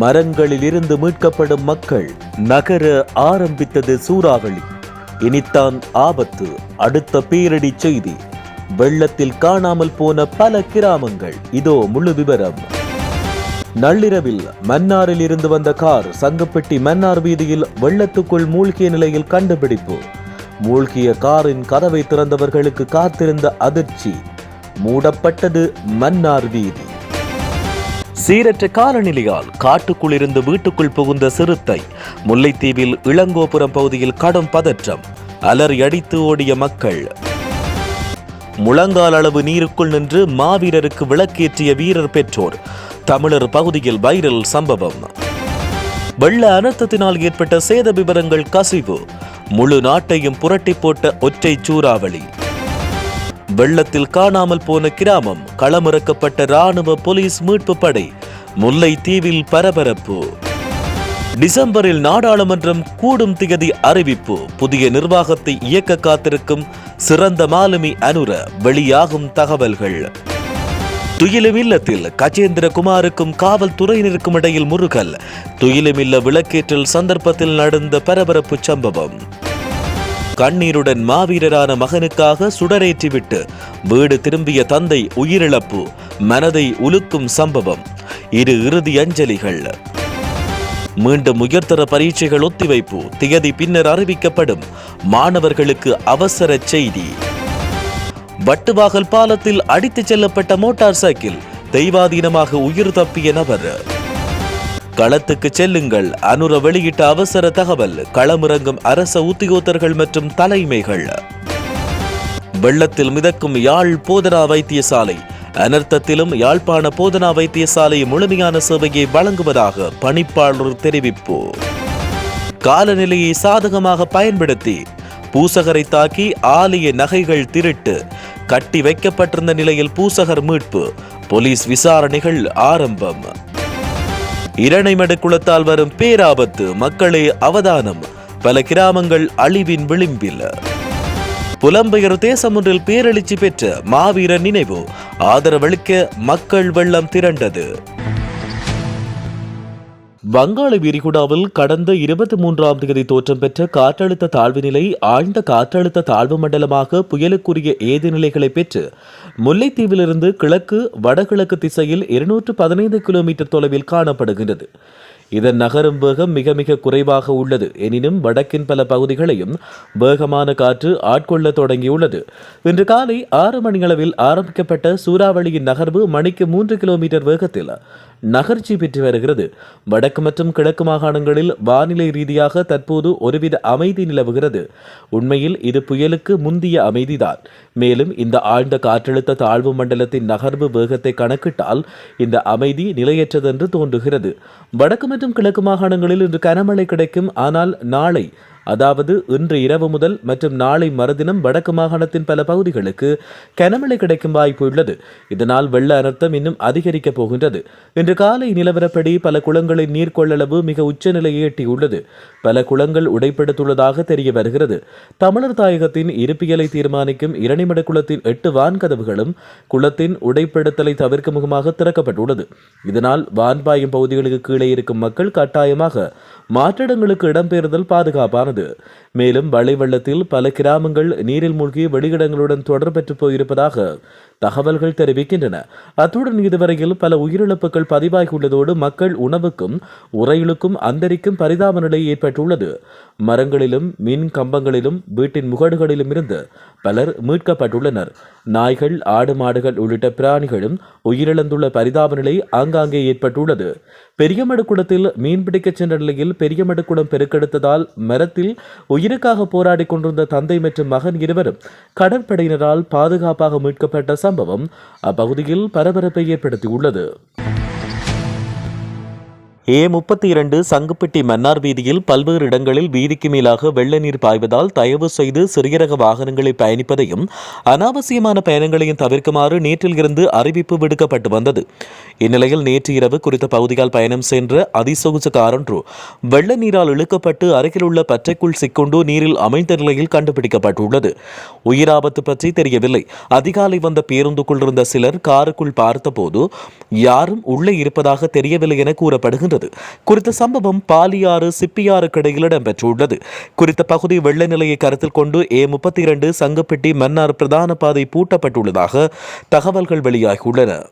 மரங்களிலிருந்து மீட்கப்படும் மக்கள் நகர ஆரம்பித்தது சூறாவளி. இனித்தான் ஆபத்து. அடுத்த பேரடி செய்தி. வெள்ளத்தில் காணாமல் போன பல கிராமங்கள். இதோ முழு விவரம். நள்ளிரவில் மன்னாரில் இருந்து வந்த கார் சங்கப்பட்டி மன்னார் வீதியில் வெள்ளத்துக்குள் மூழ்கிய நிலையில் கண்டுபிடிப்பு. மூழ்கிய காரின் கதவை திறந்தவர்களுக்கு காத்திருந்த அதிர்ச்சி. மூடப்பட்டது மன்னார் வீதி. சீரற்ற காலநிலையால் காட்டுக்குள்ளிருந்து வீட்டுக்குள் புகுந்த சிறுத்தை முல்லைத்தீவில் இளங்கோபுரம் பகுதியில் கடும் பதற்றம் அலறி அடித்து ஓடிய மக்கள். முழங்கால் அளவு நீருக்குள் நின்று மாவீரருக்கு விளக்கேற்றிய வீரர் பெற்றோர் தமிழர் பகுதியில் வைரல் சம்பவம். வெள்ள அனர்த்தத்தினால் ஏற்பட்ட சேத விவரங்கள் கசிவு முழு நாட்டையும் புரட்டி போட்ட ஒற்றை சூறாவளி. வெள்ளத்தில் காணாமல் போன கிராமம் களமிறக்கப்பட்ட ராணுவ போலீஸ் மீட்பு படை முல்லை தீவில் பரபரப்பு. டிசம்பரில் நாடாளுமன்றம் கூடும் திகதி அறிவிப்பு. புதிய நிர்வாகத்தை இயக்க காத்திருக்கும் சிறந்த மாலுமி அனுர வெளியாகும் தகவல்கள். துயிலுமில்லத்தில் கஜேந்திரகுமாருக்கும் காவல்துறையினருக்கும் இடையில் முருகல். துயிலுமில்ல விளக்கேற்றல் சந்தர்ப்பத்தில் நடந்த பரபரப்பு சம்பவம். கண்ணீருடன் மாவீரரான மகனுக்காக சுடரேற்றிவிட்டு வீடு திரும்பிய தந்தை உயிரிழப்பு மனதை உலுக்கும் சம்பவம். இரு இறுதி அஞ்சலிகள். மீண்டும் உயர்தர பரீட்சைகள் ஒத்திவைப்பு. திகதி பின்னர் அறிவிக்கப்படும். மாணவர்களுக்கு அவசர செய்தி. வட்டுவாகல் பாலத்தில் அடித்துச் செல்லப்பட்ட மோட்டார் சைக்கிள் தெய்வாதீனமாக உயிர் தப்பிய நபர். களத்துக்கு செல்லுங்கள். அனுர வெளியிட்ட அவசர தகவல் களமிறங்கும் அரச உத்தியோகத்தர்கள் மற்றும் தலைமைகள். வெள்ளத்தில் மிதக்கும் யாழ் போதனா வைத்தியசாலை அனர்த்தத்திலும் யாழ்ப்பாண போதனா வைத்தியசாலை முழுமையான சேவையை வழங்குவதாக பணிப்பாளர் தெரிவிப்பு. காலநிலையை சாதகமாக பயன்படுத்தி பூசகரை தாக்கி ஆலய நகைகள் திருட்டு கட்டி வைக்கப்பட்டிருந்த நிலையில் பூசகர் மீட்பு போலீஸ் விசாரணைகள் ஆரம்பம். இரணைமடு குளத்தால் வரும் பேராபத்து மக்களே அவதானம். பல கிராமங்கள் அழிவின் விளிம்பில். புலம்பெயர் தேசம் ஒன்றில் பேரெழுச்சி பெற்ற மாவீரர் நினைவு. ஆதரவளிக்க மக்கள் வெள்ளம் திரண்டது. வங்காள விரிகுடாவில் கடந்த இருபத்தி மூன்றாம் தேதி தோற்றம் பெற்ற காற்றழுத்த தாழ்வு நிலை ஆழ்ந்த காற்றழுத்த தாழ்வு மண்டலமாக புயலுக்குரிய ஏது நிலைகளை பெற்று முல்லைத்தீவிலிருந்து கிழக்கு வடகிழக்கு திசையில் இருநூற்று பதினைந்து கிலோமீட்டர் தொலைவில் காணப்படுகின்றது. இதன் நகரும் வேகம் மிக மிக குறைவாக உள்ளது. எனினும் வடக்கின் பல பகுதிகளையும் வேகமான காற்று ஆட்கொள்ள தொடங்கியுள்ளது. இன்று காலை ஆறு மணியளவில் ஆரம்பிக்கப்பட்ட சூறாவளியின் நகர்வு மணிக்கு மூன்று கிலோமீட்டர் வேகத்தில் நகர்ச்சி பெற்று வருகிறது. வடக்கு மற்றும் கிழக்கு மாகாணங்களில் வானிலை ரீதியாக தற்போது ஒருவித அமைதி நிலவுகிறது. உண்மையில் இது புயலுக்கு முந்திய அமைதிதான். மேலும் இந்த ஆழ்ந்த காற்றழுத்த தாழ்வு மண்டலத்தின் நகர்வு வேகத்தை கணக்கிட்டால் இந்த அமைதி நிலையற்றதென்று தோன்றுகிறது. வடக்கு மற்றும் கிழக்கு மாகாணங்களில் இன்று கனமழை கிடைக்கும். ஆனால் நாளை அதாவது இன்று இரவு முதல் மற்றும் நாளை மறுதினம் வடக்கு மாகாணத்தின் பல பகுதிகளுக்கு கனமழை கிடைக்கும் வாய்ப்பு உள்ளது. இதனால் வெள்ள அனர்த்தம் இன்னும் அதிகரிக்கப் போகின்றது. இன்று காலை நிலவரப்படி பல குளங்களின் நீர் கொள்ளளவு மிக உச்சநிலையை எட்டியுள்ளது. பல குளங்கள் உடைப்படுத்துள்ளதாக தெரிய வருகிறது. தமிழர் தாயகத்தின் இருப்பியலை தீர்மானிக்கும் இரணிமட குளத்தின் எட்டு வான்கதவுகளும் குளத்தின் உடைப்படுத்தலை தவிர்க்கும் முகமாக திறக்கப்பட்டுள்ளது. இதனால் வான்பாயும் பகுதிகளுக்கு கீழே இருக்கும் மக்கள் கட்டாயமாக மாற்றிடங்களுக்கு இடம்பெயர்தல் பாதுகாப்பானது. மேலும் வலைவெள்ளத்தில் பல கிராமங்கள் நீரில் மூழ்கி வெளியிடங்களுடன் தொடர்பற்று போயிருப்பதாக தகவல்கள் தெரிவிக்கின்றன. அத்துடன் இதுவரையில் பல உயிரிழப்புகள் பதிவாகியுள்ளதோடு மக்கள் உணவுக்கும் உறையுளுக்கும் அந்தரிக்கும் பரிதாப நிலை ஏற்பட்டுள்ளது. மரங்களிலும் மின் கம்பங்களிலும் வீட்டின் முகடுகளிலும் இருந்து பலர் மீட்கப்பட்டுள்ளனர். நாய்கள் ஆடு மாடுகள் உள்ளிட்ட பிராணிகளும் உயிரிழந்துள்ள பரிதாப நிலை ஆங்காங்கே ஏற்பட்டுள்ளது. பெரியமடுக்குளத்தில் மீன்பிடிக்கச் சென்ற நிலையில் பெரியமடுக்குளம் பெருக்கெடுத்ததால் மரத்தில் உயிருக்காக போராடிக் கொண்டிருந்த தந்தை மற்றும் மகன் இருவரும் கடற்படையினரால் பாதுகாப்பாக மீட்கப்பட்ட சம்பவம் அப்பகுதியில் பரபரப்பை ஏற்படுத்தியுள்ளது. ஏ முப்பத்தி இரண்டு சங்குப்பட்டி மன்னார் வீதியில் பல்வேறு இடங்களில் வீதிக்கு மேலாக வெள்ள நீர் பாய்வதால் தயவு செய்து சிறிய ரக வாகனங்களில் பயணிப்பதையும் அனாவசியமான பயணங்களையும் தவிர்க்குமாறு நேற்றில் இருந்து அறிவிப்பு விடுக்கப்பட்டு வந்தது. இந்நிலையில் நேற்று இரவு குறித்த பகுதியால் பயணம் சென்ற அதிசொகுசு காரொன்று வெள்ள நீரால் இழுக்கப்பட்டு அருகில் உள்ள பற்றைக்குள் சிக்கொண்டு நீரில் அமைந்த நிலையில் கண்டுபிடிக்கப்பட்டுள்ளது. உயிராபத்து பற்றி தெரியவில்லை. அதிகாலை வந்த பேருந்துக்குள் இருந்த சிலர் காருக்குள் பார்த்தபோது யாரும் உள்ளே இருப்பதாக தெரியவில்லை என கூறப்படுகின்றனர் தெரிவிக்கின்றது குறித்த சம்பவம் பாலியாறு சிப்பியாறு கடையில் இடம்பெற்றுள்ளது. குறித்த பகுதி வெள்ள நிலையை கருத்தில் கொண்டு ஏ முப்பத்தி இரண்டு சங்கப்பட்டி மன்னார் பிரதான பாதை பூட்டப்பட்டுள்ளதாக தகவல்கள் வெளியாகியுள்ளன.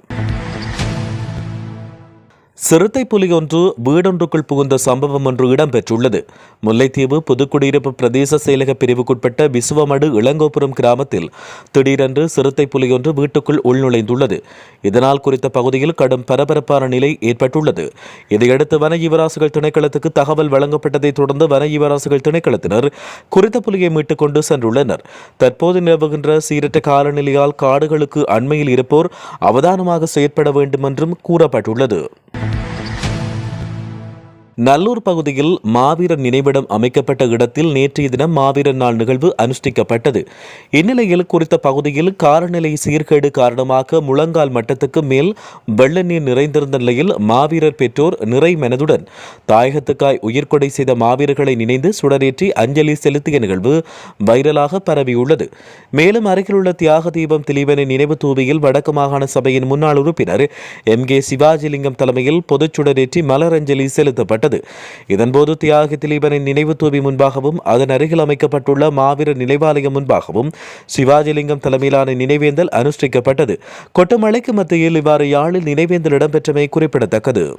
சிறுத்தை புலி ஒன்று வீடொன்றுக்குள் புகுந்த சம்பவம் ஒன்று இடம்பெற்றுள்ளது. முல்லைத்தீவு புதுக்குடியிருப்பு பிரதேச செயலக பிரிவுக்குட்பட்ட விசுவமடு இளங்கோபுரம் கிராமத்தில் திடீரென்று சிறுத்தை புலி ஒன்று வீட்டுக்குள் உள்நுழைந்துள்ளது. இதனால் குறித்த பகுதியில் கடும் பரபரப்பான நிலை ஏற்பட்டுள்ளது. இதையடுத்து வன யுவராசுகள் திணைக்களத்துக்கு தகவல் வழங்கப்பட்டதைத் தொடர்ந்து வன யுவராசுகள் திணைக்களத்தினர் குறித்த புலியை மீட்டுக் கொண்டு சென்றுள்ளனர். தற்போது நிலவுகின்ற சீரற்ற காலநிலையால் காடுகளுக்கு அண்மையில் இருப்போர் அவதானமாக செயற்பட வேண்டும் என்றும் கூறப்பட்டுள்ளது. நல்லூர் பகுதியில் மாவீரர் நினைவிடம் அமைக்கப்பட்ட இடத்தில் நேற்றைய தினம் மாவீரர் நாள் நிகழ்வு அனுஷ்டிக்கப்பட்டது. இந்நிலையில் குறித்த பகுதியில் காலநிலை சீர்கேடு காரணமாக முழங்கால் மட்டத்துக்கு மேல் வெள்ள நீர் நிறைந்திருந்த நிலையில் மாவீரர் பெற்றோர் நிறை மனதுடன் தாயகத்துக்காய் உயிர்கொடை செய்த மாவீரர்களை நினைந்து சுடரேற்றி அஞ்சலி செலுத்திய நிகழ்வு வைரலாக பரவியுள்ளது. மேலும் அருகிலுள்ள தியாக தீபம் திலீபனை நினைவு தூவியில் வடக்கு மாகாண சபையின் முன்னாள் உறுப்பினர் எம் கே சிவாஜிலிங்கம் தலைமையில் பொதுச் சுடரேற்றி மலரஞ்சலி செலுத்தப்பட்டது. செய்யப்பட்டது இதன்போது தியாகி திலீபனின் நினைவு தூவி முன்பாகவும் அதன் அருகில் அமைக்கப்பட்டுள்ள மாவீரர் நினைவாலயம் முன்பாகவும் சிவாஜிலிங்கம் தலைமையிலான நினைவேந்தல் அனுஷ்டிக்கப்பட்டது. கொட்டமழைக்கு மத்தியில் இவ்வாறு யாழில் நினைவேந்தல் இடம்பெற்றமை குறிப்பிடத்தக்கது.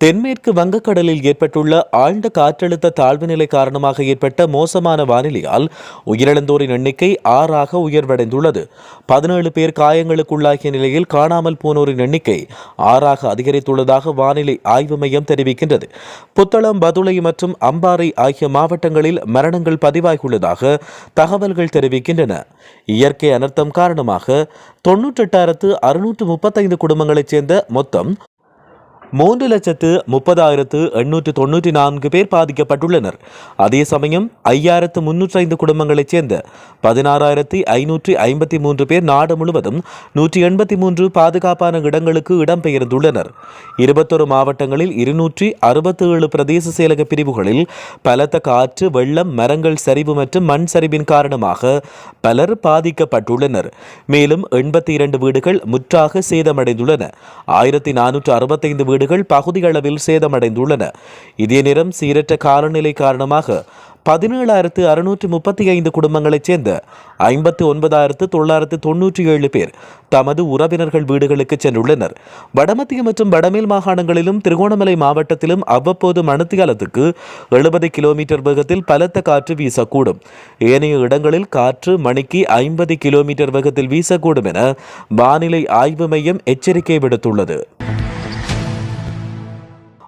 தென்மேற்கு வங்கக்கடலில் ஏற்பட்டுள்ள ஆழ்ந்த காற்றழுத்த தாழ்வு நிலை காரணமாக ஏற்பட்ட மோசமான வானிலையால் உயிரிழந்தோரின் எண்ணிக்கை ஆறாக உயர்வடைந்துள்ளது. பதினேழு பேர் காயங்களுக்குள்ளாகிய நிலையில் காணாமல் போனோரின் எண்ணிக்கை ஆறாக அதிகரித்துள்ளதாக வானிலை ஆய்வு மையம் தெரிவிக்கின்றது. புத்தளம் பதுளை மற்றும் அம்பாறை ஆகிய மாவட்டங்களில் மரணங்கள் பதிவாகியுள்ளதாக தகவல்கள் தெரிவிக்கின்றன. இயற்கை அனர்த்தம் காரணமாக தொன்னூற்றெட்டாயிரத்து அறுநூற்று முப்பத்தைந்து குடும்பங்களைச் சேர்ந்த மொத்தம் மூன்று லட்சத்து முப்பதாயிரத்து எண்ணூற்று தொன்னூற்றி நான்கு பேர் பாதிக்கப்பட்டுள்ளனர். அதே சமயம் ஐயாயிரத்து முன்னூற்றி ஐந்து குடும்பங்களைச் சேர்ந்த பதினாறாயிரத்தி ஐநூற்றி ஐம்பத்தி மூன்று பேர் நாடு முழுவதும் நூற்றி எண்பத்தி மூன்று பாதுகாப்பான இடங்களுக்கு இடம்பெயர்ந்துள்ளனர். இருபத்தொரு மாவட்டங்களில் இருநூற்றி அறுபத்தி ஏழு பிரதேச செயலக பிரிவுகளில் பலத்த காற்று வெள்ளம் மரங்கள் சரிவு மற்றும் மண் சரிவின் காரணமாக பலர் பாதிக்கப்பட்டுள்ளனர். மேலும் எண்பத்தி இரண்டு வீடுகள் முற்றாக சேதமடைந்துள்ளன. ஆயிரத்தி நானூற்று அறுபத்தைந்து வீடு வீடுகள் பகுதியளவில் சேதமடைந்துள்ளன. இதே நேரம் சீரற்ற காலநிலை காரணமாக பதினேழாயிரத்து அறுநூற்றி முப்பத்தி ஐந்து குடும்பங்களைச் சேர்ந்த ஐம்பத்து ஒன்பதாயிரத்து தொள்ளாயிரத்து தொன்னூற்றி ஏழு பேர் தமது உறவினர்கள் வீடுகளுக்கு சென்றுள்ளனர். வடமத்திய மற்றும் வடமேல் மாகாணங்களிலும் திருகோணமலை மாவட்டத்திலும் அவ்வப்போது மணத்தியாலத்துக்கு எழுபது கிலோமீட்டர் வேகத்தில் பலத்த காற்று வீசக்கூடும். ஏனைய இடங்களில் காற்று மணிக்கு ஐம்பது கிலோமீட்டர் வேகத்தில் வீசக்கூடும் என வானிலை ஆய்வு மையம் எச்சரிக்கை விடுத்துள்ளது.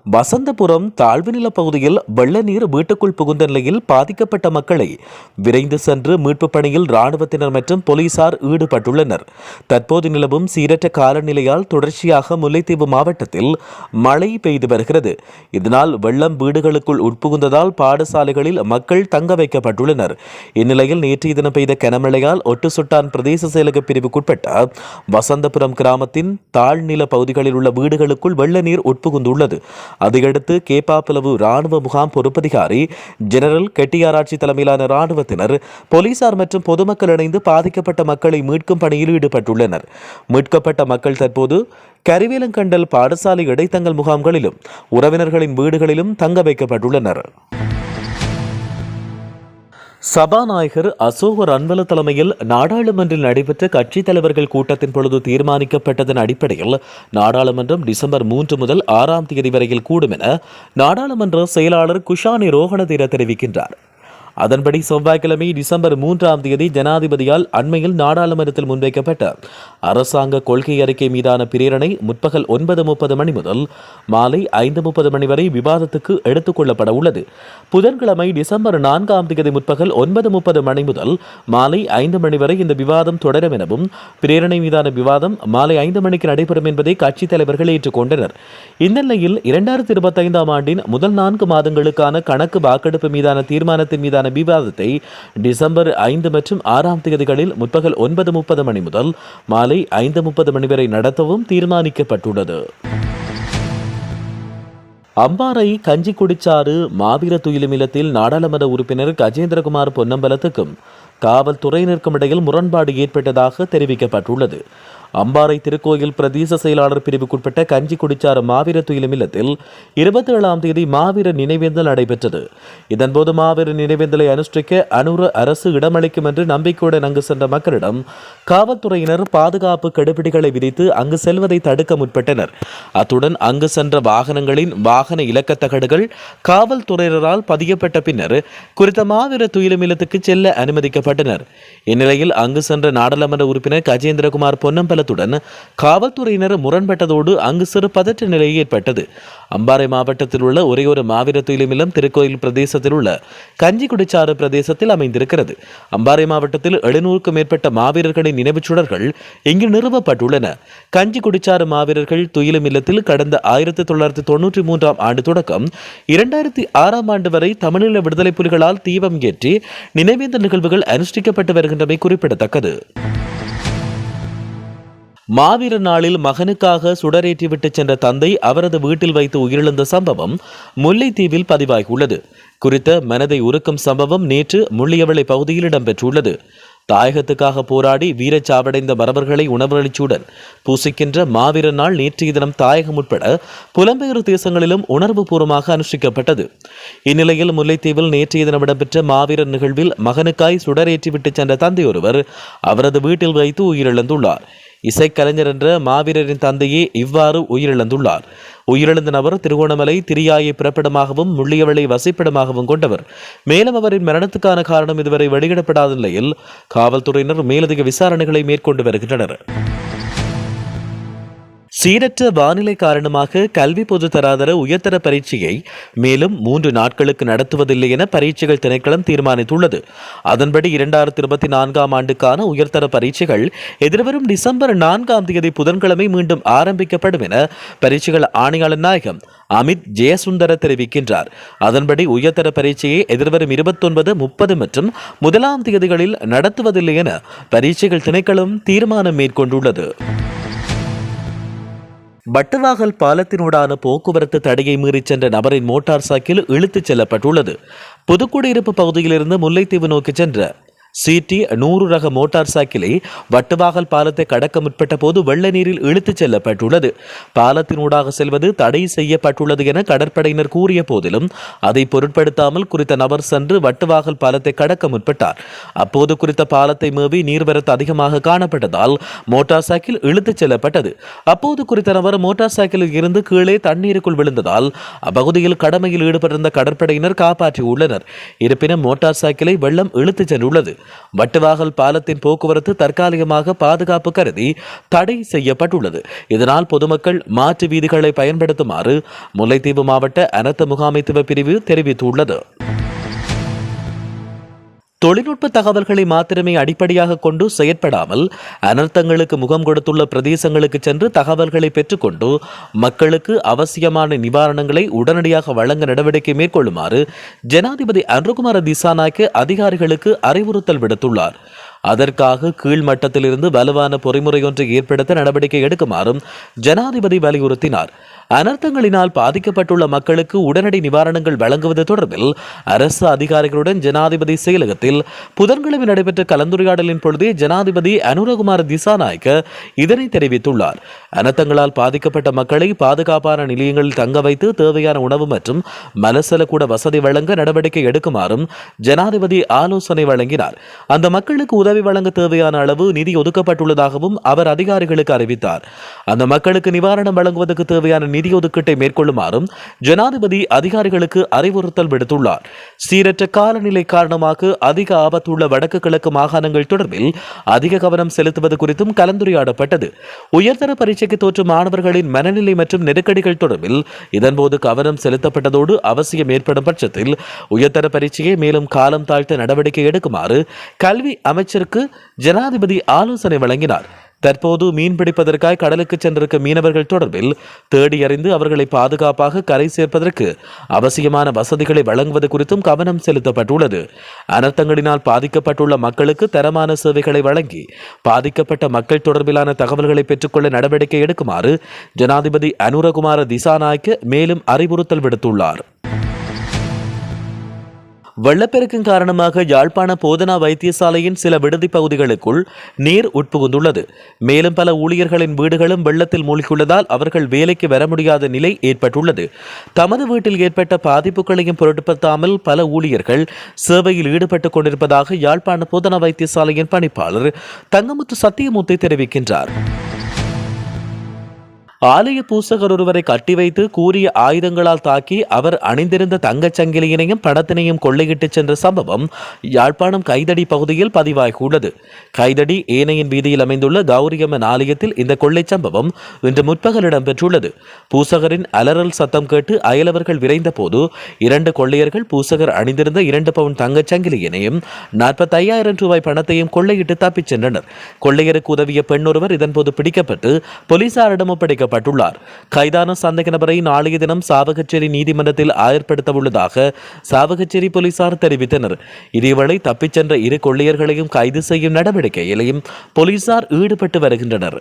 வசந்தபுரம் தாழ்வு நில பகுதியில் வெள்ள நீர் வீட்டுக்குள் புகுந்த நிலையில் பாதிக்கப்பட்ட மக்களை விரைந்து சென்று மீட்பு பணியில் ராணுவத்தினர் மற்றும் போலீசார் ஈடுபட்டுள்ளனர். தற்போது நிலவும் சீரற்ற காலநிலையால் தொடர்ச்சியாக முல்லைத்தீவு மாவட்டத்தில் மழை பெய்து வருகிறது. இதனால் வெள்ளம் வீடுகளுக்குள் உட்புகுந்ததால் பாடசாலைகளில் மக்கள் தங்க வைக்கப்பட்டுள்ளனர். இந்நிலையில் நேற்றைய தினம் பெய்த கனமழையால் ஒட்டுசுட்டான் பிரதேச செயலக பிரிவுக்குட்பட்ட வசந்தபுரம் கிராமத்தின் தாழ்நில பகுதிகளில் உள்ள வீடுகளுக்குள் வெள்ள நீர் உட்புகுந்துள்ளது. அதையடுத்து கேப்பாப்பிலவு ராணுவ முகாம் பொறுப்பதிகாரி ஜெனரல் கெட்டியாராட்சி தலைமையிலான ராணுவத்தினர் போலீசார் மற்றும் பொதுமக்கள் இணைந்து பாதிக்கப்பட்ட மக்களை மீட்கும் பணியில் ஈடுபட்டுள்ளனர். மீட்கப்பட்ட மக்கள் தற்போது கரிவேலங்கண்டல் பாடசாலை இடைத்தங்கல் முகாம்களிலும் உறவினர்களின் வீடுகளிலும் தங்க வைக்கப்பட்டுள்ளனர். சபாநாயகர் அசோகர் அன்வல தலைமையில் நாடாளுமன்றில் நடைபெற்ற கட்சித் தலைவர்கள் கூட்டத்தின் பொழுது தீர்மானிக்கப்பட்டதன் அடிப்படையில் நாடாளுமன்றம் டிசம்பர் மூன்று முதல் ஆறாம் தேதி வரையில் கூடும் என நாடாளுமன்ற செயலாளர் குஷானி ரோகணதீர தெரிவிக்கின்றார். அதன்படி செவ்வாய்க்கிழமை டிசம்பர் மூன்றாம் தேதி ஜனாதிபதியால் அண்மையில் நாடாளுமன்றத்தில் முன்வைக்கப்பட்ட அரசாங்க கொள்கை அறிக்கை மீதான பிரேரணை முற்பகல் ஒன்பது முப்பது மணி முதல் மாலை ஐந்து முப்பது மணி வரை விவாதத்துக்கு எடுத்துக் கொள்ளப்பட உள்ளது. புதன்கிழமை டிசம்பர் நான்காம் தேதி முற்பகல் ஒன்பது முப்பது மணி முதல் மாலை ஐந்து மணி வரை இந்த விவாதம் தொடரும் எனவும் பிரேரணை மீதான விவாதம் மாலை ஐந்து மணிக்கு நடைபெறும் என்பதை கட்சித் தலைவர்கள் ஏற்றுக்கொண்டனர் இந்த நிலையில் இரண்டாயிரத்தி இருபத்தி ஐந்தாம் ஆண்டின் முதல் நான்கு மாதங்களுக்கான கணக்கு வாக்கெடுப்பு மீதான தீர்மானத்தின் மீதான தொடர்பான விவாதத்தை டிசம்பர் ஐந்து மற்றும் ஆறாம் தேதிகளில் முற்பகல் ஒன்பது முப்பது மணி முதல் மாலை ஐந்து முப்பது மணி வரை நடத்தவும் தீர்மானிக்கப்பட்டுள்ளது. அம்பாறை கஞ்சி குடிச்சாறு மாவீர துயிலுமிலத்தில் நாடாளுமன்ற உறுப்பினர் கஜேந்திரகுமார் பொன்னம்பலத்துக்கும் காவல்துறையினருக்கும் இடையில் முரண்பாடு ஏற்பட்டதாக தெரிவிக்கப்பட்டுள்ளது. அம்பாறை திருக்கோயில் பிரதேச செயலாளர் பிரிவுக்குட்பட்ட கஞ்சி குடிச்சார மாவீர துயிலும் இல்லத்தில் இருபத்தி ஏழாம் தேதி மாவீர நினைவேந்தல் நடைபெற்றது. இதன்போது மாவீர நினைவேந்தலை அனுஷ்டிக்க அனுர அரசு இடமளிக்கும் என்று நம்பிக்கையுடன் அங்கு சென்ற மக்களிடம் காவல்துறையினர் பாதுகாப்பு கெடுபிடிகளை விதித்து அங்கு செல்வதை தடுக்க முற்பட்டனர். அத்துடன் அங்கு சென்ற வாகனங்களின் வாகன இலக்க தகடுகள் காவல்துறையினரால் பதியப்பட்ட பின்னர் குறித்த மாவீர துயிலும் இல்லத்துக்கு செல்ல அனுமதிக்கப்பட்டனர். இந்நிலையில் அங்கு சென்ற நாடாளுமன்ற உறுப்பினர் கஜேந்திரகுமார் பொன்னம்பலத்துடன் காவல்துறையினர் முரண்பட்டதோடு அங்கு சிறு பதற்ற நிலை ஏற்பட்டது. அம்பாறை மாவட்டத்தில் உள்ள ஒரே ஒரு மாவீர துயிலுமில்லம் திருக்கோயில் பிரதேசத்தில் உள்ள கஞ்சிக்குடிச்சாறு பிரதேசத்தில் அமைந்திருக்கிறது. அம்பாறை மாவட்டத்தில் எழுநூறுக்கும் மேற்பட்ட மாவீரர்களின் நினைவுச் சுடர்கள் இங்கு நிறுவப்பட்டுள்ளன. கஞ்சிக்குடிச்சாறு மாவீரர்கள் துயிலும் இல்லத்தில் கடந்த ஆயிரத்தி தொள்ளாயிரத்தி தொன்னூற்றி மூன்றாம் ஆண்டு தொடக்கம் இரண்டாயிரத்தி ஆறாம் ஆண்டு வரை தமிழீழ விடுதலை புலிகளால் தீபம் ஏற்றி நினைவேந்த நிகழ்வுகள் அனுஷ்டிக்கப்பட்டு வருகின்றமை குறிப்பிடத்தக்கது. மாவீர நாளில் மகனுக்காக சுடரேற்றிவிட்டு சென்ற தந்தை அவரது வீட்டில் வைத்து உயிரிழந்த சம்பவம் முல்லைத்தீவில் பதிவாகியுள்ளது. குறித்த மனதை உருக்கும் சம்பவம் நேற்று முள்ளியவளை பகுதியில் இடம்பெற்றுள்ளது. தாயகத்துக்காக போராடி வீரச்சாவடைந்த மரபர்களை உணவளிச்சுடன் பூசிக்கின்ற மாவீர நாள் நேற்றைய தினம் தாயகம் உட்பட புலம்பெயர் தேசங்களிலும் உணர்வுபூர்வமாக அனுஷ்டிக்கப்பட்டது. இந்நிலையில் முல்லைத்தீவில் நேற்றைய தினம் இடம்பெற்ற மாவீரர் நிகழ்வில் மகனுக்காய் சுடரேற்றிவிட்டு சென்ற தந்தையொருவர் அவரது வீட்டில் வைத்து உயிரிழந்துள்ளார். இசைக்கலைஞர் என்ற மாவீரரின் தந்தையே இவ்வாறு உயிரிழந்துள்ளார். உயிரிழந்த நபர் திருகோணமலை திரியாயை பிறப்பிடமாகவும் முள்ளியவளை வசிப்பிடமாகவும் கொண்டவர். மேலும் அவரின் மரணத்துக்கான காரணம் இதுவரை வெளியிடப்படாத நிலையில் காவல்துறையினர் மேலதிக விசாரணைகளை மேற்கொண்டு வருகின்றனர். சீரற்ற வானிலை காரணமாக கல்வி பொது தராதர உயர்தர பரீட்சையை மேலும் மூன்று நாட்களுக்கு நடத்துவதில்லை என பரீட்சைகள் திணைக்களம் தீர்மானித்துள்ளது. அதன்படி இரண்டாயிரத்தி இருபத்தி நான்காம் ஆண்டுக்கான உயர்தர பரீட்சைகள் எதிர்வரும் டிசம்பர் நான்காம் தேதி புதன்கிழமை மீண்டும் ஆரம்பிக்கப்படும் என பரீட்சைகள் ஆணையாளர் நாயகம் அமித் ஜெயசுந்தர தெரிவிக்கின்றார். அதன்படி உயர்தர பரீட்சையை எதிர்வரும் இருபத்தொன்பது முப்பது மற்றும் முதலாம் தேதிகளில் நடத்துவதில்லை என பரீட்சைகள் திணைக்களம் தீர்மானம் மேற்கொண்டுள்ளது. பட்டுவாகல் பாலத்தினூடான போக்குவரத்து தடையை மீறி சென்ற நபரின் மோட்டார் சைக்கிள் இழுத்துச் செல்லப்பட்டுள்ளது. புதுக்குடியிருப்பு பகுதியிலிருந்து முல்லைத்தீவு நோக்கி சென்ற சிடி நூறு ரக மோட்டார் சைக்கிளை வட்டுவாகல் பாலத்தை கடக்க முற்பட்ட போது வெள்ள நீரில் இழுத்துச் செல்லப்பட்டுள்ளது. பாலத்தினூடாக செல்வது தடை செய்யப்பட்டுள்ளது என கடற்படையினர் கூறிய போதிலும் அதை பொருட்படுத்தாமல் குறித்த நபர் சென்று வட்டுவாகல் பாலத்தை கடக்க முற்பட்டார். அப்போது குறித்த பாலத்தை மேவி நீர்வரத்து அதிகமாக காணப்பட்டதால் மோட்டார் சைக்கிள் இழுத்துச் செல்லப்பட்டது. அப்போது குறித்த நபர் மோட்டார் சைக்கிளில் இருந்து கீழே தண்ணீருக்குள் விழுந்ததால் அப்பகுதியில் கடமையில் ஈடுபட்டிருந்த கடற்படையினர் காப்பாற்றியுள்ளனர். இருப்பினும் மோட்டார் சைக்கிளை வெள்ளம் இழுத்துச் சென்றுள்ளது. வட்டுவாகல் பாலத்தின் போக்குவரத்து தற்காலிகமாக பாதுகாப்பு கருதி தடை செய்யப்பட்டுள்ளது. இதனால் பொதுமக்கள் மாற்று வீதிகளை பயன்படுத்துமாறு முல்லைத்தீவு மாவட்ட அனர்த்த முகாமைத்துவ பிரிவு தெரிவித்துள்ளது. தொழில்நுட்ப தகவல்களை மாத்திரமே அடிப்படையாக கொண்டு செயற்படாமல் அனர்த்தங்களுக்கு முகம் கொடுத்துள்ள பிரதேசங்களுக்கு சென்று தகவல்களை பெற்றுக்கொண்டு மக்களுக்கு அவசியமான நிவாரணங்களை உடனடியாக வழங்க நடவடிக்கை மேற்கொள்ளுமாறு ஜனாதிபதி அன்ருகுமார திசாநாயக்க அதிகாரிகளுக்கு அறிவுறுத்தல் விடுத்துள்ளார். அதற்காக கீழ்மட்டத்திலிருந்து வலுவான பொறிமுறை ஒன்றை ஏற்படுத்த நடவடிக்கை எடுக்குமாறும் ஜனாதிபதி வலியுறுத்தினார். அனர்த்தங்களினால் பாதிக்கப்பட்டுள்ள மக்களுக்கு உடனடி நிவாரணங்கள் வழங்குவது தொடர்பில் அரசு அதிகாரிகளுடன் ஜனாதிபதி செயலகத்தில் புதன்கிழமை நடைபெற்ற கலந்துரையாடலின் பொழுதே ஜனாதிபதி அனுரகுமார் திசாநாயக்க இதனை தெரிவித்துள்ளார். அனர்த்தங்களால் பாதிக்கப்பட்ட மக்களை பாதுகாப்பான நிலையங்களில் தங்க வைத்து தேவையான உணவு மற்றும் மலசல கூட வசதி வழங்க நடவடிக்கை எடுக்குமாறும் ஜனாதிபதி ஆலோசனை வழங்கினார். அந்த மக்களுக்கு உதவி வழங்க தேவையான அளவு நிதி ஒதுக்கப்பட்டுள்ளதாகவும் அவர் அதிகாரிகளுக்கு அறிவித்தார். அந்த மக்களுக்கு நிவாரணம் வழங்குவதற்கு தேவையான நிதி ஒதுக்கீட்டை மேற்கொள்ளுமாறும் ஜனாதிபதி அதிகாரிகளுக்கு அறிவுறுத்தல் விடுத்துள்ளார். சீரற்ற காலநிலை காரணமாக அதிக ஆபத்துள்ள வடக்கு கிழக்கு மாகாணங்கள் தொடர்பில் அதிக கவனம் செலுத்துவது குறித்தும் கலந்துரையாடப்பட்டது. உயர்தர பரீட்சைக்கு தோற்றும் மாணவர்களின் மனநிலை மற்றும் நெருக்கடிகள் தொடர்பில் இதன்போது கவனம் செலுத்தப்பட்டதோடு அவசியம் ஏற்படும் பட்சத்தில் உயர்தர பரீட்சையை மேலும் காலம் தாழ்த்த நடவடிக்கை எடுக்குமாறு கல்வி அமைச்சருக்கு ஜனாதிபதி ஆலோசனை வழங்கினார். தற்போது மீன்பிடிப்பதற்காக கடலுக்கு சென்றிருக்கும் மீனவர்கள் தொடர்பில் தேடி அறிந்து அவர்களை பாதுகாப்பாக கரை சேர்ப்பதற்கு அவசியமான வசதிகளை வழங்குவது குறித்தும் கவனம் செலுத்தப்பட்டுள்ளது. அனர்த்தங்களினால் பாதிக்கப்பட்டுள்ள மக்களுக்கு தரமான சேவைகளை வழங்கி பாதிக்கப்பட்ட மக்கள் தொடர்பிலான தகவல்களை பெற்றுக்கொள்ள நடவடிக்கை எடுக்குமாறு ஜனாதிபதி அனுரகுமார திசாநாயக்க மேலும் அறிவுறுத்தல் விடுத்துள்ளார். வெள்ளப்பெருக்கின் காரணமாக யாழ்ப்பாண போதனா வைத்தியசாலையின் சில விடுதி பகுதிகளுக்குள் நீர் உட்புகுந்துள்ளது. மேலும் பல ஊழியர்களின் வீடுகளும் வெள்ளத்தில் மூழ்கியுள்ளதால் அவர்கள் வேலைக்கு வர முடியாத நிலை ஏற்பட்டுள்ளது. தமது வீட்டில் ஏற்பட்ட பாதிப்புகளையும் பொருட்படுத்தாமல் பல ஊழியர்கள் சேவையில் ஈடுபட்டுக் கொண்டிருப்பதாக யாழ்ப்பாண போதனா வைத்தியசாலையின் பணிப்பாளர் தங்கமுத்து சத்தியமூர்த்தி தெரிவிக்கின்றார். ஆலய பூசகர் ஒருவரை கட்டி வைத்து கூறிய ஆயுதங்களால் தாக்கி அவர் அணிந்திருந்த தங்கச் சங்கிலியினையும் பணத்தினையும் கொள்ளையிட்டுச் சென்ற சம்பவம் யாழ்ப்பாணம் கைதடி பகுதியில் பதிவாகியுள்ளது. கைதடி ஏனையின் வீதியில் அமைந்துள்ள கௌரியம்மன் ஆலயத்தில் இந்த கொள்ளைச் சம்பவம் இன்று முற்பகல் இடம்பெற்றுள்ளது. பூசகரின் அலறல் சத்தம் கேட்டு அயலவர்கள் விரைந்தபோது இரண்டு கொள்ளையர்கள் பூசகர் அணிந்திருந்த இரண்டு பவுன் தங்கச் சங்கிலியினையும் நாற்பத்தையாயிரம் ரூபாய் பணத்தையும் கொள்ளையிட்டு தப்பிச் சென்றனர். கொள்ளையருக்கு உதவிய பெண் ஒருவர் இதன்போது பிடிக்கப்பட்டு போலீசாரிடம் ஒப்படைக்கப்பட்டுள்ளார் கைதான சந்தேக நபரை நாளைய தினம் சாவகச்சேரி நீதிமன்றத்தில் ஆயர்படுத்த உள்ளதாக சாவகச்சேரி போலீசார் தெரிவித்தனர். இதேவேளை தப்பிச் சென்ற இரு கொள்ளையர்களையும் கைது செய்யும் நடவடிக்கையிலையும் போலீசார் ஈடுபட்டு வருகின்றனர்.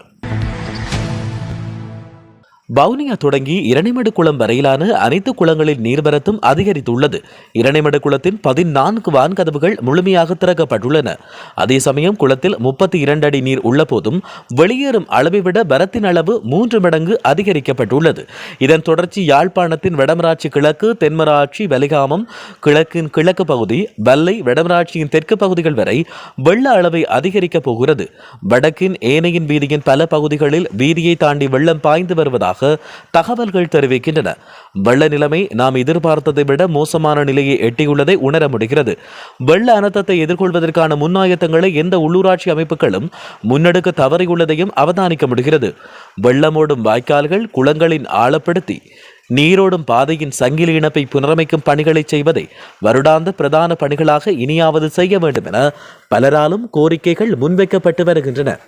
வவுனியா தொடங்கி இரணிமடு குளம் வரையிலான அனைத்து குளங்களில் நீர்வரத்தும் அதிகரித்துள்ளது. இரணிமடு குளத்தின் பதினான்கு வான்கதவுகள் முழுமையாக திறக்கப்பட்டுள்ளன. அதே சமயம் குளத்தில் முப்பத்தி இரண்டு அடி நீர் உள்ளபோதும் வெளியேறும் அளவை விட வரத்தின் அளவு மூன்று மடங்கு அதிகரிக்கப்பட்டுள்ளது. இதன் தொடர்ச்சி யாழ்ப்பாணத்தின் வடமராட்சி கிழக்கு தென்மராட்சி வெலிகாமம் கிழக்கின் கிழக்கு பகுதி வல்லை வடமராட்சியின் தெற்கு பகுதிகள் வரை வெள்ள அளவை அதிகரிக்கப் போகிறது. வடக்கின் ஏனையின் வீதியின் பல பகுதிகளில் வீதியை தாண்டி வெள்ளம் பாய்ந்து வருவதாக தகவல்கள் தெரிவிக்கின்றன. வெள்ள நிலைமை நாம் எதிர்பார்த்ததை விட மோசமான நிலையை எட்டியுள்ளதை உணர முடிகிறது. வெள்ள அனர்த்தத்தை எதிர்கொள்வதற்கான முன்னாயத்தங்களை எந்த உள்ளூராட்சி அமைப்புகளும் முன்னெடுக்க தவறியுள்ளதையும் அவதானிக்க முடிகிறது. வெள்ளமோடும் வாய்க்கால்கள் குளங்களின் ஆழப்படுத்தி நீரோடும் பாதையின் சங்கிலி இணைப்பை புனரமைக்கும் பணிகளை செய்வதை வருடாந்த பிரதான பணிகளாக இனியாவது செய்ய வேண்டும் என பலராலும் கோரிக்கைகள் முன்வைக்கப்பட்டு வருகின்றன.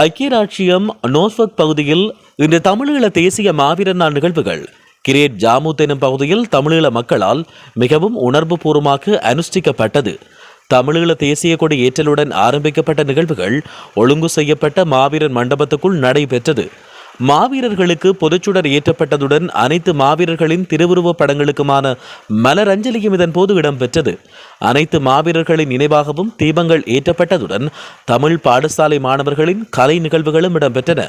ஐக்கிய ராச்சியம் நோர்ஃபக் பகுதியில் இன்று தமிழீழ தேசிய மாவீரர் நாள் நிகழ்வுகள். கிரேட் ஜாமுத் எனும் பகுதியில் தமிழீழ மக்களால் மிகவும் உணர்வுபூர்வமாக அனுஷ்டிக்கப்பட்டது. தமிழீழ தேசிய கொடி ஏற்றலுடன் ஆரம்பிக்கப்பட்ட நிகழ்வுகள் ஒழுங்கு செய்யப்பட்ட மாவீரர் மண்டபத்துக்குள் நடைபெற்றது. மாவீரர்களுக்கு பொதுச்சுடர் ஏற்றப்பட்டதுடன் அனைத்து மாவீரர்களின் திருவுருவப் படங்களுக்குமான மலரஞ்சலியும் இதன் போது இடம்பெற்றது அனைத்து மாவீரர்களின் நினைவாகவும் தீபங்கள் ஏற்றப்பட்டதுடன் தமிழ் பாடசாலை மாணவர்களின் கலை நிகழ்வுகளும் இடம்பெற்றன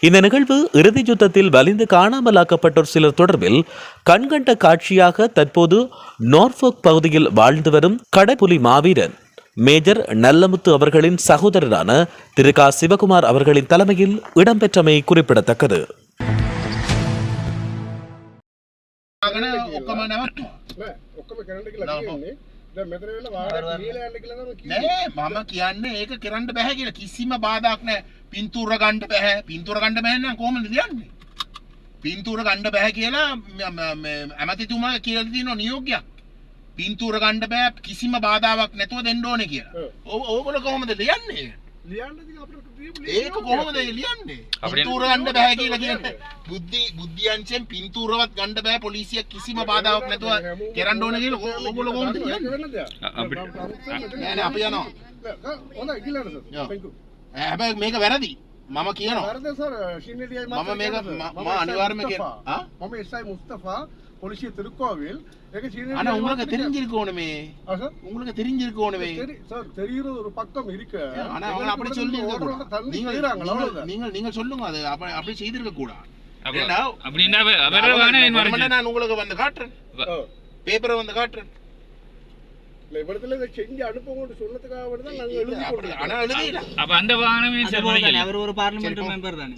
இந்த நிகழ்வு இறுதி யுத்தத்தில் வலிந்து காணாமலாக்கப்பட்டோர் சிலர் தொடர்பில் கண்கண்ட காட்சியாக தற்போது நார்ஃபோக் பகுதியில் வாழ்ந்து வரும் கடைப்புலி மாவீரன். மேஜர் நல்லமுத்து அவர்களின் சகோதரரான திரு க சிவகுமார் அவர்களின் தலைமையில் இடம்பெற்றமை குறிப்பிடத்தக்கது ගෙන ඔක්කොම නැවත්තුවා. නෑ ඔක්කොම කරන්න කියලා කියන්නේ දැන් මෙතන වෙලා වාහන කියලා යන්න කියලා තමයි කියන්නේ නෑ මම කියන්නේ ඒක කරන්න බැහැ කියලා කිසිම බාධාවක් නෑ. පින්තූර ගන්න බැහැ. පින්තූර ගන්න බැහැ නම් කොහොමද ලියන්නේ? පින්තූර ගන්න බැහැ කියලා ම- ම- ම- ඇමතිතුමා කියලා තියෙනවා නියෝගයක්. පින්තූර ගන්න බෑ කිසිම බාධාවක් නැතුව දෙන්න ඕනේ කියලා. ඕ- ඕගොල්ලෝ කොහොමද ලියන්නේ? ඒක කොහොමද ලියන්නේ? පින්තූර ගන්න බෑ කියලා කියන්නේ බුද්ධි බුද්ධියංශෙන් පින්තූරවත් ගන්න බෑ පොලිසිය කිසිම බාධාවක් නැතුව කරන්න ඕනේ කියලා ඕගොල්ලෝ කොහොමද දෙයක් අපිට නෑ නෑ අපි යනවා. හොඳයි thank you හැබැයි මේක වැරදි. මම කියනවා. හරිද සර් ශින්නඩියයි මම මේක ම- මම අනිවාර්යයෙන්ම කියන- ආ? මම එස්ఐ මුස්තෆා பொலிசிய திருக்கோவில் உங்களுக்கு தெரிஞ்சிருக்கணுமே. உங்களுக்கு தெரிஞ்சிருக்கணுமே. சார் தெரியுற ஒரு பக்கம் இருக்கு. ஆனா அப்படி சொல்லி நீங்க நீங்க சொல்லுங்க அது அப்படி செய்திருக்க கூடாது. அப்படின்னா நான் உங்களுக்கு வந்து காட்டுறேன். பேப்பரை வந்து காட்டுறேன். அப்ப அந்த வாகனமே அவர் ஒரு பார்லிமெண்ட் மெம்பர் தானே.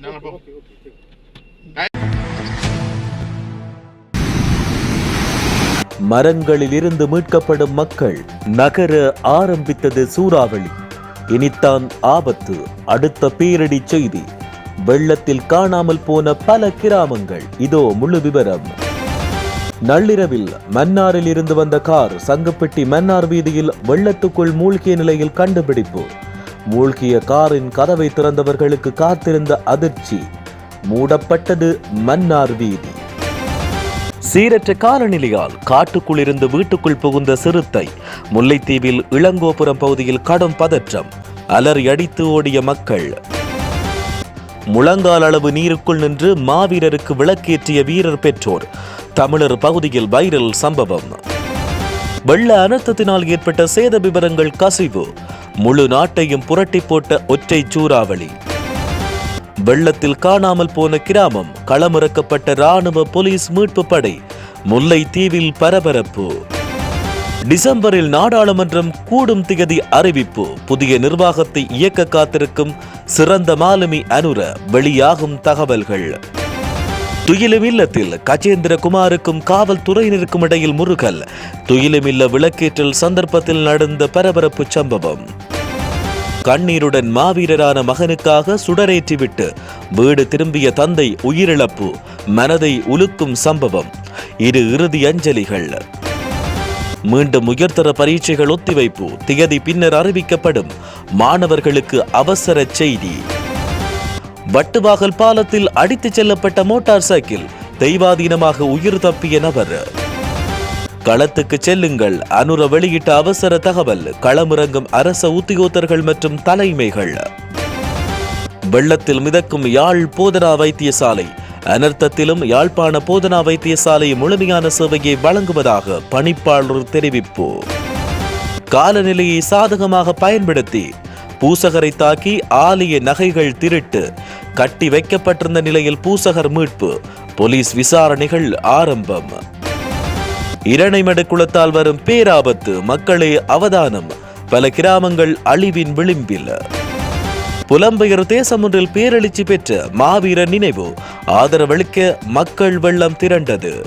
மரங்களிலிருந்து மீட்கப்படும் மக்கள் நகர ஆரம்பித்தது சூறாவளி. இனித்தான் ஆபத்து. அடுத்த பேரிடி செய்தி. வெள்ளத்தில் காணாமல் போன பல கிராமங்கள். இதோ முழு விவரம். நள்ளிரவில் மன்னாரில் இருந்து வந்த கார் சங்கப்பட்டி மன்னார் வீதியில் வெள்ளத்துக்குள் மூழ்கிய நிலையில் கண்டுபிடிப்பு. மூழ்கிய காரின் கதவை திறந்தவர்களுக்கு காத்திருந்த அதிர்ச்சி. மூடப்பட்டது மன்னார் வீதி. சீரற்ற காலநிலையால் காட்டுக்குள்ளிருந்து வீட்டுக்குள் புகுந்த சிறுத்தை முல்லைத்தீவில் இளங்கோபுரம் பகுதியில் கடும் பதற்றம். அலறி அடித்து ஓடிய மக்கள். முழங்கால் அளவு நீருக்குள் நின்று மாவீரருக்கு விளக்கேற்றிய வீரர் பெற்றோர். தமிழர் பகுதியில் வைரல் சம்பவம். வெள்ள அனர்த்தத்தினால் ஏற்பட்ட சேத விவரங்கள் கசிவு. முழு நாட்டையும் புரட்டி போட்ட ஒற்றை சூறாவளி. வெள்ளத்தில் காணாமல் போன கிராமம் களமிறக்கப்பட்ட ராணுவ போலீஸ் மீட்பு படை முல்லை தீவில் பரபரப்பு. டிசம்பரில் நாடாளுமன்றம் கூடும் திகதி அறிவிப்பு. புதிய நிர்வாகத்தை இயக்க காத்திருக்கும் சிறந்த மாலுமி அனுர வெளியாகும் தகவல்கள். துயிலுமில்லத்தில் கஜேந்திரகுமாருக்கும் காவல்துறையினருக்கும் இடையில் முருகல். துயிலுமில்ல விளக்கேற்றல் சந்தர்ப்பத்தில் நடந்த பரபரப்பு சம்பவம். கண்ணீருடன் மாவீரரான மகனுக்காக சுடரேற்றிவிட்டு வீடு திரும்பிய தந்தை உயிரிழப்பு மனதை உலுக்கும் சம்பவம். இரு இறுதி அஞ்சலிகள். மீண்டும் உயர்தர பரீட்சைகள் ஒத்திவைப்பு. திகதி பின்னர் அறிவிக்கப்படும். மாணவர்களுக்கு அவசர செய்தி. வட்டுவாகல் பாலத்தில் அடித்துச் செல்லப்பட்ட மோட்டார் சைக்கிள் தெய்வாதீனமாக உயிர் தப்பிய நபர். களத்துக்கு செல்லுங்கள். அனுர வெளியிட்ட அவசர தகவல் களமிறங்கும் அரச உத்தியோகத்தர்கள் மற்றும் தலைமைகள். வெள்ளத்தில் மிதக்கும் யாழ் போதனா வைத்தியசாலை அனர்த்தத்திலும் யாழ்ப்பாண போதனா வைத்தியசாலை முழுமையான சேவையை வழங்குவதாக பணிப்பாளர் தெரிவிப்பு. காலநிலையை சாதகமாக பயன்படுத்தி பூசகரை தாக்கி ஆலய நகைகள் திருட்டு கட்டி வைக்கப்பட்டிருந்த நிலையில் பூசகர் மீட்பு போலீஸ் விசாரணைகள் ஆரம்பம். இரணைமடு குளத்தால் வரும் பேராபத்து மக்களே அவதானம். பல கிராமங்கள் அழிவின் விளிம்பில். புலம்பெயர் தேசம் ஒன்றில் பேரெழுச்சி பெற்ற மாவீரர் நினைவு. ஆதரவளிக்க மக்கள் வெள்ளம் திரண்டது.